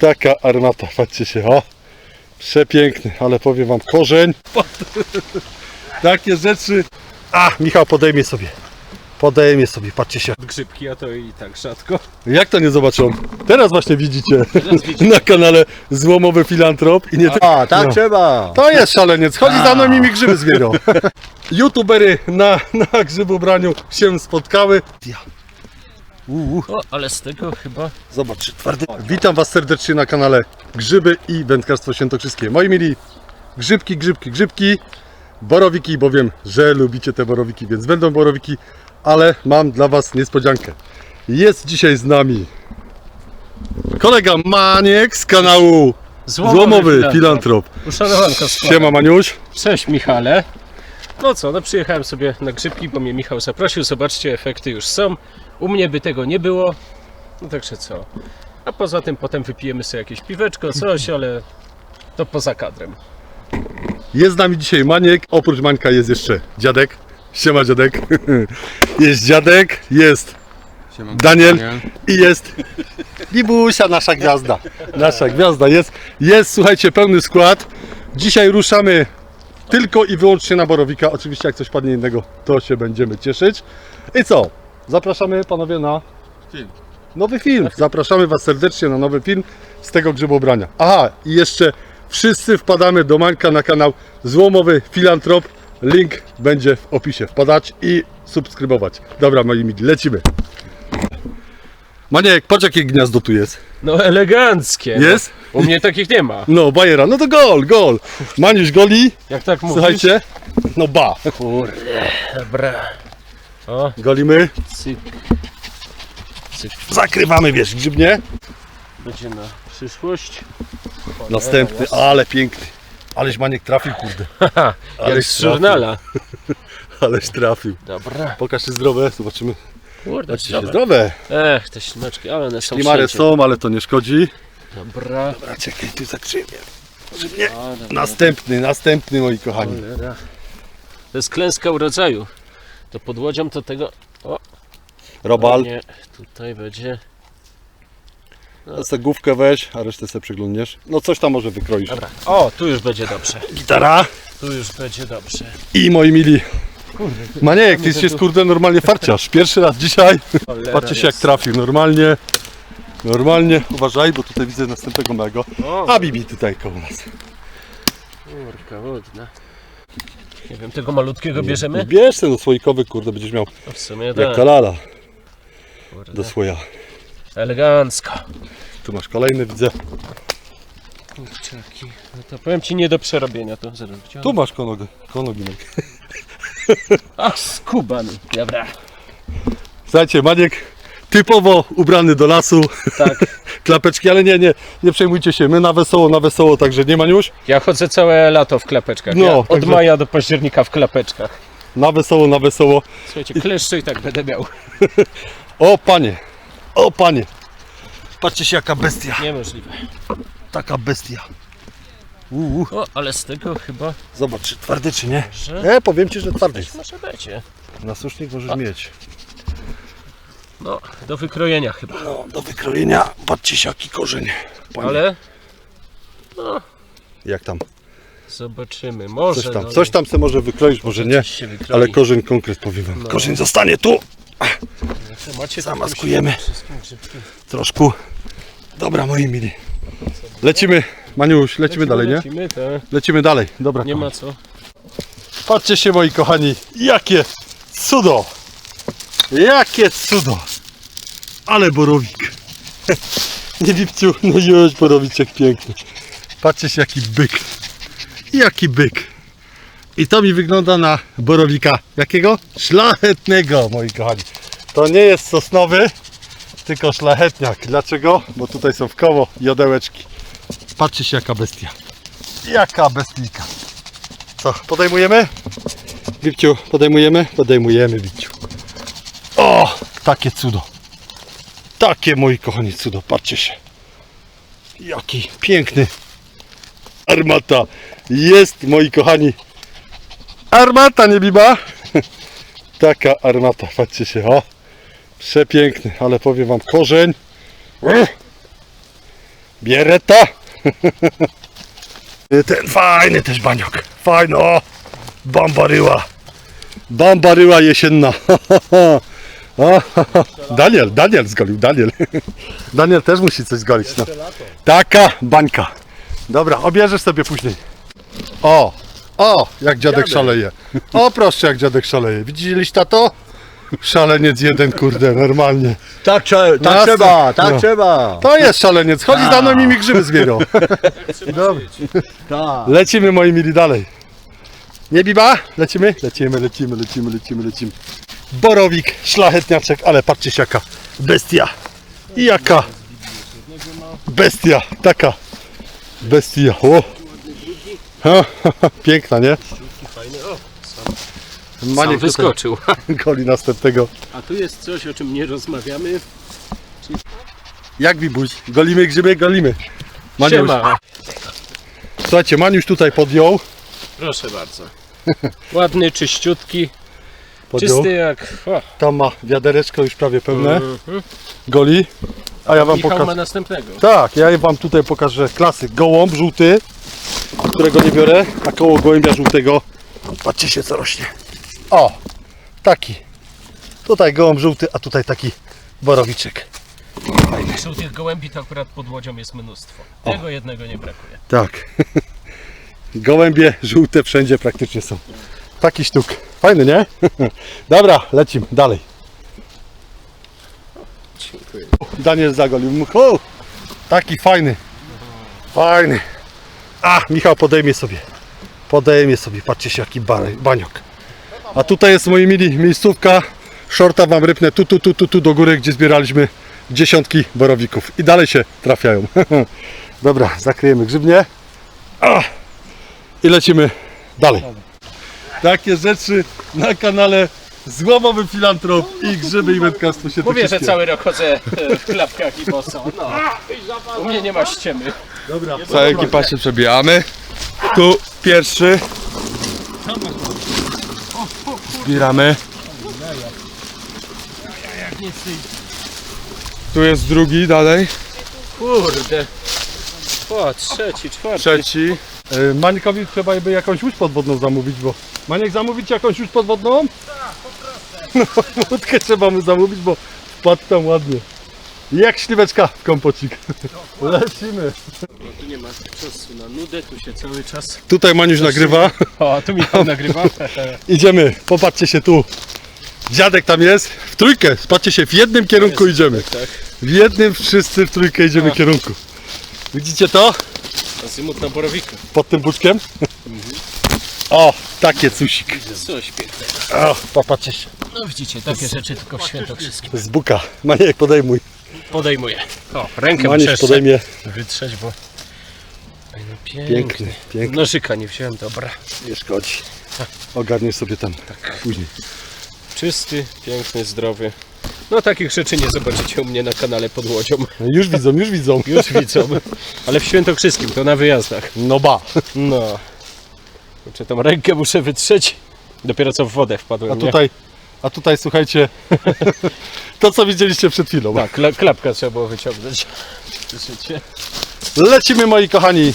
Taka armata, patrzcie się, o. Przepiękny, ale powiem wam, korzeń. Takie rzeczy. A, Michał podejmie sobie. Podejmie sobie, patrzcie się. Grzybki, a to i tak rzadko. Jak to nie zobaczą? Teraz właśnie widzicie Teraz widzicie. na kanale Złomowy Filantrop i nie tylko. A, tak No. trzeba. To jest szaleniec, chodzi za mną i mi grzyby zbierał. YouTubery na, na grzybobraniu się spotkały. Ja. Uuu, O, ale z tego chyba... zobacz, twardy. Witam Was serdecznie na kanale Grzyby i Wędkarstwo Świętokrzyskie. Moi mili, grzybki, grzybki, grzybki, borowiki, bo wiem, że lubicie te borowiki, więc będą borowiki, ale mam dla Was niespodziankę. Jest dzisiaj z nami kolega Maniek z kanału Złomowy Filantrop. Uszanowanko składa. Siema Maniuś. Cześć Michale. No co, no przyjechałem sobie na grzybki, bo mnie Michał zaprosił. Zobaczcie, efekty już są. U mnie by tego nie było. No także co. A poza tym potem wypijemy sobie jakieś piweczko, coś, ale to poza kadrem. Jest z nami dzisiaj Maniek, oprócz Mańka jest jeszcze dziadek. Siema dziadek. Jest dziadek, jest Daniel i jest Libusia, nasza gwiazda. Nasza gwiazda jest. Jest, słuchajcie, pełny skład. Dzisiaj ruszamy tylko i wyłącznie na Borowika. Oczywiście jak coś padnie innego, to się będziemy cieszyć. I co? Zapraszamy panowie na nowy film. Zapraszamy was serdecznie na nowy film z tego grzybobrania. Aha, i jeszcze wszyscy wpadamy do Mańka na kanał Złomowy Filantrop. Link będzie w opisie. Wpadać i subskrybować. Dobra, moi mili, lecimy. Maniek, patrz jakie gniazdo tu jest. No eleganckie. Jest? No, u mnie takich nie ma. No, bajera, no to gol, gol. Maniuś goli, Jak tak mówisz? słuchajcie. No ba, Kurde, dobra. O, golimy. cyk. Cyk. Zakrywamy, wiesz, grzybnie. Będzie na przyszłość. Następny, ale piękny. Aleś Maniek trafił, kurde. Jak z żurnala. Aleś trafił. Dobra. Pokaż się zdrowe, zobaczymy. Kurde, Patrzcie się dobra. zdrowe. Ech, te ślimaczki, ale one są Klimary wszędzie. są, ale to nie szkodzi. Dobra. Dobra, czekaj, tu. A, dobra. Następny, następny, moi kochani. Cholera. To jest klęska urodzaju. To pod łodzią to tego... O, Robal. nie, tutaj będzie... Tę główkę weź, a resztę sobie przeglądniesz. No coś tam może wykroisz. Dobra. O, tu już będzie dobrze. Gitara. Tu już będzie dobrze. I moi mili. Kurde, Maniek, ty się kurde normalnie farciarz. Pierwszy raz dzisiaj. cholera Patrzcie się jak trafił. Normalnie. Normalnie. Uważaj, bo tutaj widzę następnego mego. O, A Bibi tutaj koło nas. kurka wodna. Nie wiem, tego malutkiego bierzemy? Bierz ten słoikowy, kurde, będziesz miał No w sumie jak tak. kalala Kurde. do słoja. Elegancko. Tu masz kolejny, widzę. Kurczaki. No to powiem ci nie do przerobienia to. Zaraz. Tu masz konogę. Konoginek. Ach, skuban. Dobra. Słuchajcie, Maniek typowo ubrany do lasu. Tak. Klapeczki, ale nie, nie, nie przejmujcie się. My na wesoło, na wesoło, także nie Maniuś. Ja chodzę całe lato w klapeczkach. No, ja od także- maja do października w klapeczkach. Na wesoło, na wesoło. Słuchajcie, kleszczy i tak będę miał. O panie, o panie. Patrzcie się jaka bestia. Niemożliwe. Taka bestia. Uuu, O, ale z tego chyba, zobacz, czy twardy czy nie. że E, powiem ci, że twardy. coś może będzie. Na susznik możesz mieć. No, do wykrojenia chyba. No, do wykrojenia, patrzcie się jaki korzeń. Panie. Ale Jak tam? zobaczymy. Może. Coś tam, no, coś tam se może wykroić, może nie. Ale korzeń konkret powiem wam. No. Korzeń zostanie tu. Co Macie tam zamaskujemy. Troszkę. Dobra, moi mili. Lecimy, Maniuś, lecimy dalej, nie? Lecimy, tak. Lecimy dalej. Dobra, Nie kochani. ma co. Patrzcie się moi kochani, jakie cudo! Jakie cudo! Ale borowik! Nie Wipciu, no już borowiczek piękny. Patrzcie jaki byk. Jaki byk. I to mi wygląda na borowika jakiego? Szlachetnego moi kochani. To nie jest sosnowy, tylko szlachetniak. Dlaczego? Bo tutaj są w koło jodełeczki. Patrzcie jaka bestia. Jaka bestia. Co, podejmujemy? Wipciu, podejmujemy? Podejmujemy, Wipciu. O, takie cudo. Takie, moi kochani, cudo. Patrzcie się. Jaki piękny. Armata. Jest, moi kochani. Armata, nie biba? Taka armata, patrzcie się, o. Przepiękny, ale powiem wam, korzeń. Biereta. Ten fajny też baniok. Fajny, o! Bambaryła. Bambaryła jesienna. O, Daniel, Daniel zgolił, Daniel. Daniel też musi coś zgolić. No. Taka bańka. Dobra, obierzesz sobie później. O, o, jak dziadek szaleje. O, proszę, jak dziadek szaleje. Widzieliście tato? Szaleniec jeden, kurde, normalnie. Tak, trze- tak trzeba, tak No. trzeba. To jest szaleniec. Chodzi za mną i mi grzyby zbierał. Dobra. Tak. Lecimy moi mili dalej. Nie biba? Lecimy? Lecimy, lecimy, lecimy, lecimy, lecimy. Borowik, szlachetniaczek, ale patrzcie się jaka bestia. I jaka bestia, taka bestia. O. Piękna, nie? Maniek sam wyskoczył. goli następnego. A tu jest coś, o czym nie rozmawiamy. Jak bibuś? Golimy grzyby? Golimy. Maniuś, Siema. słuchajcie, Maniuś tutaj podjął. Proszę bardzo. Ładny, czyściutki, podjął. czysty jak... O, Tam ma wiadereczko już prawie pełne. mhm. Goli. A ja wam Michał pokażę. ma następnego. Tak, ja wam tutaj pokażę klasyk. Gołąb żółty, którego nie biorę, a koło gołębia żółtego. Patrzcie się co rośnie. O, taki. Tutaj gołąb żółty, a tutaj taki borowiczek. Żółtych gołębi to akurat pod łodzią jest mnóstwo. Tego jednego nie brakuje. Tak. Gołębie żółte wszędzie praktycznie są. Taki sztuk. Fajny, nie? Dobra, lecimy dalej. Dziękuję. Daniel zagolił mu. O, taki fajny. Fajny. A, Michał podejmie sobie. Podejmie sobie. Patrzcie się jaki ba- baniok. A tutaj jest moi mili miejscówka. Shorta wam rypnę tu, tu, tu, tu, tu do góry, gdzie zbieraliśmy dziesiątki borowików. I dalej się trafiają. Dobra, zakryjemy grzybnie. A, I lecimy dalej. Takie rzeczy na kanale Złomowy Filantrop i Grzyby i Wędkarstwo się Mówię, że cały rok chodzę e, w klapkach i boso. No. U mnie nie ma ściemy. Dobra, Cała ekipa się przebijamy. Tu pierwszy. Zbieramy. Tu jest drugi dalej. Kurde. O, trzeci, czwarty. Trzeci. E, Mańkowi trzeba by jakąś łódź podwodną zamówić, bo... Maniek, zamówić jakąś łódź podwodną? No, łódkę trzeba mu zamówić, bo wpadł tam ładnie. Jak śliweczka w kompocik. Lecimy. No, tu nie ma czasu na nudę, tu się cały czas... Tutaj Maniuś nagrywa. O, a tu Michał nagrywa. Idziemy, popatrzcie się tu. Dziadek tam jest. W trójkę, patrzcie się, w jednym kierunku idziemy. Tak. W jednym wszyscy w trójkę idziemy A. kierunku. Widzicie to? Azymut na borowika. Pod tym buczkiem? O, takie cusik. Coś pięknego. O, popatrzcie się. No widzicie, takie rzeczy tylko w świętokrzyskim. Z buka. Maniek, podejmuj. Podejmuję. O, rękę Maniuś muszę podejmie. wytrzeć, bo... Ej, no piękny. Piękny, piękny. Nożyka nie wziąłem, dobra. Nie szkodzi. Ogarniesz sobie tam później. Czysty, piękny, zdrowy. No takich rzeczy nie zobaczycie u mnie na kanale pod łodzią. No, już widzą, już widzą. Już widzą. Ale w świętokrzyskim, to na wyjazdach. No ba. No. Kurczę, tą rękę muszę wytrzeć. Dopiero co w wodę wpadłem, A tutaj, a tutaj słuchajcie, to co widzieliście przed chwilą. Tak, kla- klapka trzeba było wyciągnąć. Słyszycie? Lecimy moi kochani.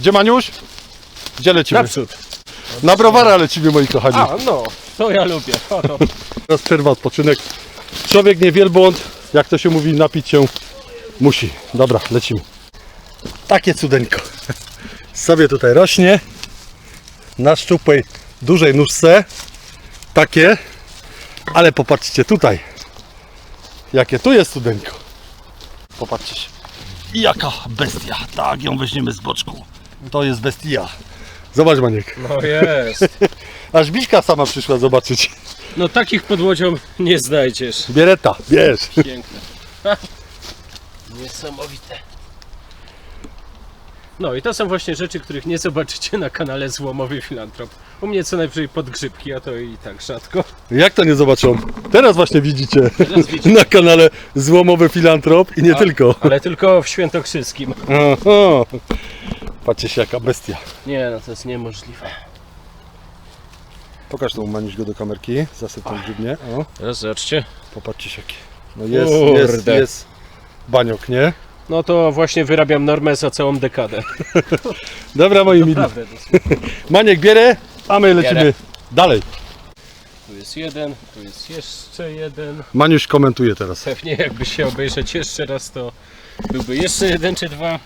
Gdzie Maniuś? Gdzie lecimy? Naprzód. Na browara lecimy moi kochani. A, no, to ja lubię. O, to. Teraz przerwa, odpoczynek. Człowiek nie wielbłąd, jak to się mówi, napić się musi. Dobra, lecimy. Takie cudeńko. Sobie tutaj rośnie. Na szczupłej, dużej nóżce. Takie. Ale popatrzcie tutaj. Jakie tu jest cudeńko. Popatrzcie się. I Jaka bestia. Tak, ją weźmiemy z boczku. To jest bestia. Zobacz Maniek. No jest. Aż Biśka sama przyszła zobaczyć. No takich pod łodzią nie znajdziesz. Biereta, bierz. Piękne. Niesamowite. No i to są właśnie rzeczy, których nie zobaczycie na kanale Złomowy Filantrop. U mnie co najwyżej podgrzybki, a to i tak rzadko. Jak to nie zobaczą? Teraz właśnie widzicie Teraz widzicie. na kanale Złomowy Filantrop i nie A- tylko. Ale tylko w Świętokrzyskim. Aha. Patrzcie się jaka bestia. Nie no, to jest niemożliwe. Pokaż tą Maniuś go do kamerki, zasyp tą grzybnię. O, Teraz zobaczcie. popatrzcie się jaki. No jest, jest, Kurde. jest baniok, nie? No to właśnie wyrabiam normę za całą dekadę. Dobra moi mili. Prawda. Maniek bierę, a my lecimy Bierę. dalej. Tu jest jeden, tu jest jeszcze jeden. Maniuś komentuje teraz. Pewnie jakby się obejrzeć jeszcze raz, to byłby jeszcze jeden czy dwa.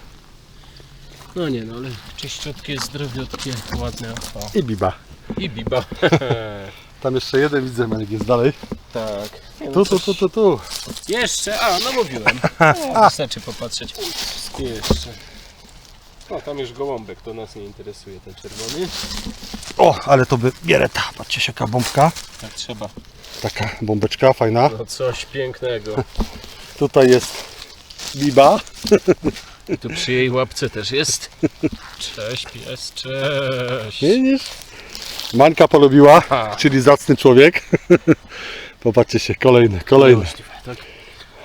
No nie no, ale czyściutkie, zdrowiutkie, ładne. O. I biba. I biba. Tam jeszcze jeden widzę, Maniek jest dalej. tak. No, Tu, tu, tu, tu, tu. Jeszcze, a no mówiłem. O, wystarczy popatrzeć. Jeszcze. O, tam już gołąbek, to nas nie interesuje, ten czerwony. O, ale to by bierę ta. Patrzcie się, jaka bombka. Tak trzeba. Taka bombeczka fajna. No coś pięknego. Tutaj jest biba. I tu przy jej łapce też jest. Cześć pies, cześć. Widzisz? Mańka polubiła, czyli zacny człowiek. Popatrzcie się, kolejny, kolejny. Tak?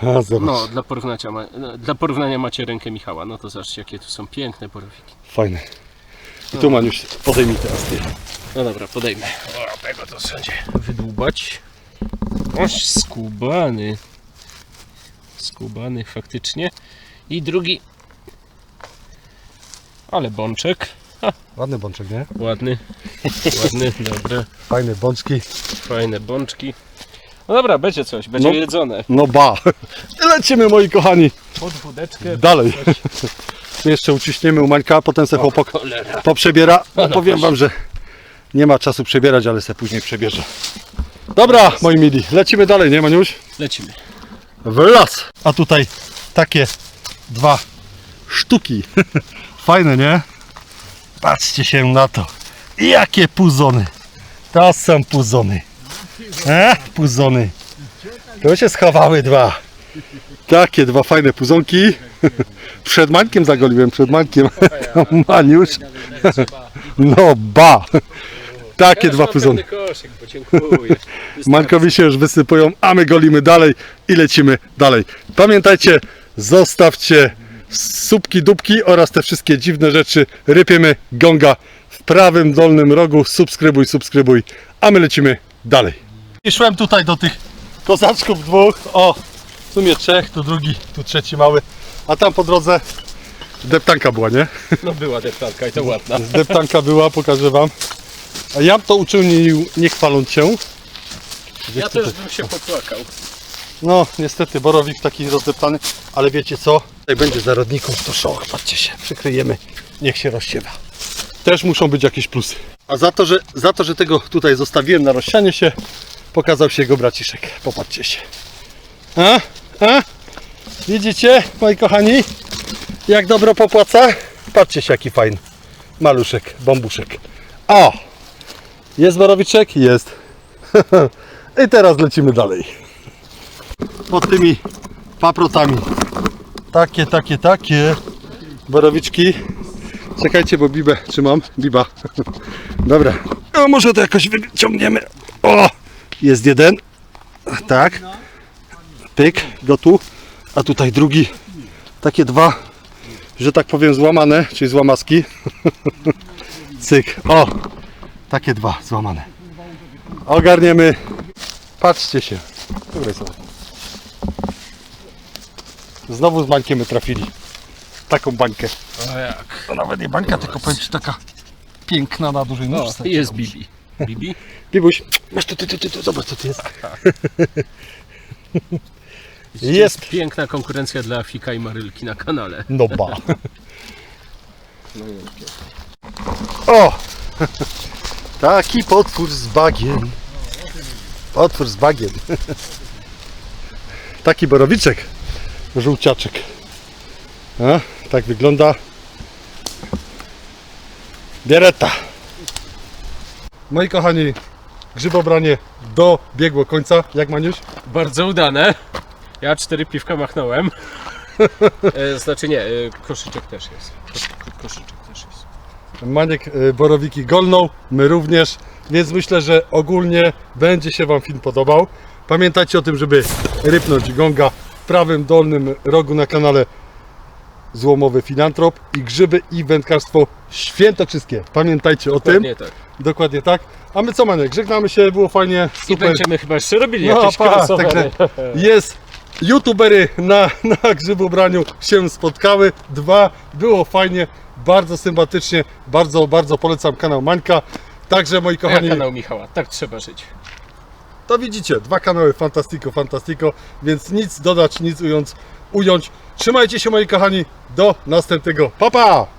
A, zobacz. No, dla porównania, ma, no, dla porównania macie rękę Michała. No to zobaczcie, jakie tu są piękne borowiki. Fajny. I tu Maniuś, podejmij teraz ty. No dobra, podejmę. O, tego to wszędzie wydłubać. Oś, skubany. Skubany faktycznie. I drugi. Ale bączek. Ładny bączek, nie? Ładny. Ładny, dobre. Fajne bączki. Fajne bączki. No dobra, będzie coś, będzie No. jedzone. No ba. Lecimy moi kochani. Pod wódeczkę. Dalej. Jeszcze uciśniemy u Mańka, potem se chłopak Cholera. poprzebiera. No, no powiem wam, że nie ma czasu przebierać, ale se później przebierze. Dobra, moi mili, lecimy dalej, nie Maniuś? Lecimy. w las. A tutaj takie dwa sztuki. Fajne, nie? Patrzcie się na to. Jakie puzony. To są puzony. E? Puzony. To się schowały dwa. Takie dwa fajne puzonki. Przed mańkiem zagoliłem, przed mańkiem. Maniusz. No ba. Takie dwa puzony. Mankowi się już wysypują, a my golimy dalej i lecimy dalej. Pamiętajcie, zostawcie słupki, dupki oraz te wszystkie dziwne rzeczy. Rypiemy gonga w prawym dolnym rogu. Subskrybuj, subskrybuj, a my lecimy dalej. I szłem tutaj do tych kozaczków dwóch. O, w sumie trzech, tu drugi, tu trzeci mały. A tam po drodze deptanka była, nie? No była deptanka i to ładna. Deptanka była, pokażę wam. A ja to uczynił nie chwaląc się. Ja też bym się popłakał. No, niestety, borowik taki rozdeptany, ale wiecie co? Tutaj będzie zarodników, to szok, patrzcie się, przykryjemy, niech się rozsiewa. Też muszą być jakieś plusy. A za to, że, za to, że tego tutaj zostawiłem na rozsianie się, pokazał się jego braciszek. Popatrzcie się. A? A? Widzicie, moi kochani? Jak dobro popłaca? Patrzcie się, jaki fajny. Maluszek, bambuszek. O! Jest borowiczek? Jest. I teraz lecimy dalej pod tymi paprotami. Takie, takie, takie borowiczki. Czekajcie, bo bibę trzymam. Biba. Dobra. A może to jakoś wyciągniemy. O! Jest jeden. Tak. Pyk, go tu. A tutaj drugi. Takie dwa, że tak powiem, złamane, czyli złamaski. Cyk. O! Takie dwa złamane. Ogarniemy. Patrzcie się. Dobra, sobie. Znowu z bańkiem my trafili. Taką bańkę. O jak. To nawet nie bańka, tylko powiem ci taka piękna na dużej O, nóżce. i jest Bibi. Bibi? Bibuś, masz tu, tu, tu, tu, tu, zobacz co tu jest. Jest. Piękna konkurencja dla Fika i Marylki na kanale. No ba. O! Taki potwór z bagiem. Potwór z bagiem. Taki borowiczek. Żółciaczek. A, tak wygląda. Biereta. Moi kochani, grzybobranie dobiegło końca. Jak Maniuś? Bardzo udane. Ja cztery piwka machnąłem. E, znaczy nie, e, koszyczek też jest. Kosz, koszyczek też jest. Maniek Borowiki golnął, my również, więc myślę, że ogólnie będzie się Wam film podobał. Pamiętajcie o tym, żeby rypnąć gonga prawym dolnym rogu na kanale Złomowy Filantrop i grzyby i wędkarstwo świętokrzyskie. Pamiętajcie o tym, Dokładnie tak. dokładnie tak. A my co Maniek, żegnamy się, było fajnie, I super. będziemy chyba jeszcze robili No, jakieś pa, także jest youtubery na, na grzybobraniu się spotkały. Dwa, było fajnie, bardzo sympatycznie, bardzo, bardzo polecam kanał Mańka. Także moi A ja kochani, kanał Michała, tak trzeba żyć. To widzicie, dwa kanały Fantastico, Fantastico, więc nic dodać, nic ująć. ująć. Trzymajcie się moi kochani, do następnego. Pa pa!